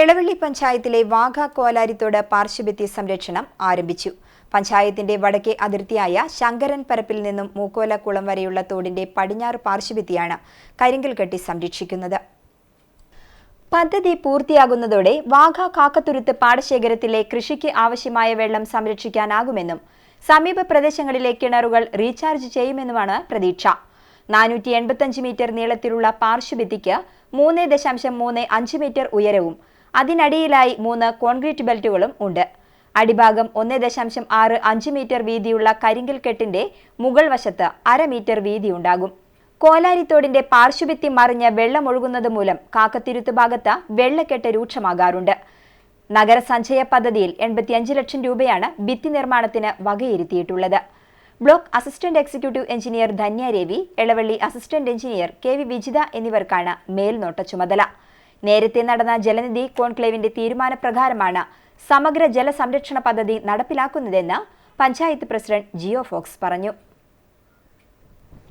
എളവള്ളി പഞ്ചായത്തിലെ വാഘ കോലാരിത്തോട് പാർശ്വഭിത്തി സംരക്ഷണം ആരംഭിച്ചു. പഞ്ചായത്തിന്റെ വടക്കേ അതിർത്തിയായ ശങ്കരൻ പരപ്പിൽ നിന്നും മൂക്കോലക്കുളം വരെയുള്ള തോടിന്റെ പടിഞ്ഞാറ് പാർശ്വഭിത്തിയാണ് കരിങ്കൽ കെട്ടി സംരക്ഷിക്കുന്നത്. പദ്ധതി പൂർത്തിയാകുന്നതോടെ വാഘ കാക്കത്തുരുത്ത് പാടശേഖരത്തിലെ കൃഷിക്ക് ആവശ്യമായ വെള്ളം സംരക്ഷിക്കാനാകുമെന്നും സമീപ പ്രദേശങ്ങളിലെ കിണറുകൾ റീചാർജ് ചെയ്യുമെന്നുമാണ് പ്രതീക്ഷ. നാനൂറ്റി എൺപത്തഞ്ച് മീറ്റർ നീളത്തിലുള്ള പാർശ്വഭിത്തിക്ക് മൂന്ന് ദശാംശം മൂന്ന് അഞ്ച് മീറ്റർ ഉയരവും അതിനടിയിലായി മൂന്ന് കോൺക്രീറ്റ് ബെൽറ്റുകളും ഉണ്ട്. അടിഭാഗം ഒന്ന് ദശാംശം ആറ് അഞ്ച് മീറ്റർ വീതിയുള്ള കരിങ്കൽ കെട്ടിന്റെ മുകൾ വശത്ത് അര മീറ്റർ വീതിയുണ്ടാകും കോലാരിത്തോടിന്റെ പാർശ്വഭിത്തി മറിഞ്ഞ് വെള്ളമൊഴുകുന്നത് മൂലം കാക്കത്തിരുത്ത് ഭാഗത്ത് വെള്ളക്കെട്ട് രൂക്ഷമാകാറുണ്ട്. നഗരസഞ്ചയ പദ്ധതിയിൽ എൺപത്തിയഞ്ച് ലക്ഷം രൂപയാണ് ഭിത്തി നിർമ്മാണത്തിന് വകയിരുത്തിയിട്ടുള്ളത്. Block assistant executive engineer Dhanya Ravi Elavally assistant engineer K V Vijitha എന്നിവർക്കാണ് മേൽനോട്ട ചുമതല. നേരത്തെ നടന്ന ജലനിധി കോൺക്ലേവിന്റെ തീരുമാനപ്രകാരമാണ് സമഗ്ര ജലസംരക്ഷണ പദ്ധതി നടപ്പിലാക്കുന്നതെന്ന് പഞ്ചായത്ത് പ്രസിഡന്റ് ജിയോ ഫോക്സ് പറഞ്ഞു